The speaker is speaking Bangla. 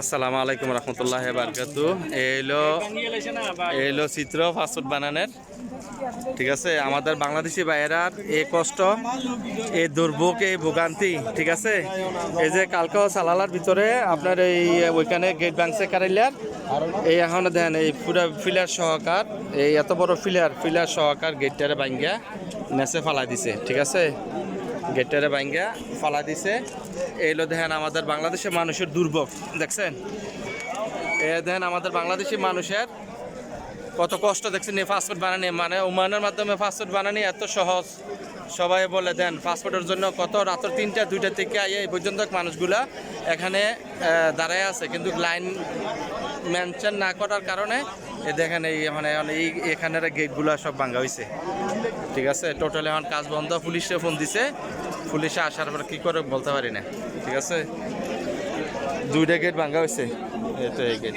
আসসালামু আলাইকুম রহমতুল্লাহ বারকাত। এইলো এইলো চিত্র ফাস্টফুড বানানের ঠিক আছে? আমাদের বাংলাদেশি ভাইয়েরার এই কষ্ট এই দুর্ভোগ এই ভোগান্তি, ঠিক আছে? এই যে কালকে সালালার ভিতরে আপনার এই ওইখানে গেট ভাঙছে কারাইলার এই এখন দেন, এই পুরা ফিলার সহকার, এই এত বড় ফিলার ফিলার সহকার গেটটারে ভাঙ্গিয়া নেচে ফালা দিছে, ঠিক আছে? গেটটারে ভাঙ্গিয়া ফালা দিছে। এইলো দেখেন আমাদের বাংলাদেশের মানুষের দুর্ভোগ, দেখছেন? এ দেন আমাদের বাংলাদেশি মানুষের কত কষ্ট দেখছেন এই ফাস্টফুড বানানি। মানে ওমানের মাধ্যমে ফাস্টফুড বানানি এত সহজ। সবাই বলে, দেন ফাস্টফুডের জন্য কত রাত্র তিনটা, দুইটা থেকে এই পর্যন্ত মানুষগুলা এখানে দাঁড়ায় আছে। কিন্তু লাইন মেনশন না করার কারণে দেখেন এই মানে এই, এখানের গেটগুলো সব ভাঙ্গা হয়েছে ঠিক আছে? টোটাল এখন কাজ বন্ধ, পুলিশে ফোন দিছে। পুলিশে আসার পর কি করে বলতে পারি না। ঠিক আছে? দুইটা গেট ভাঙ্গা হয়েছে এই গেট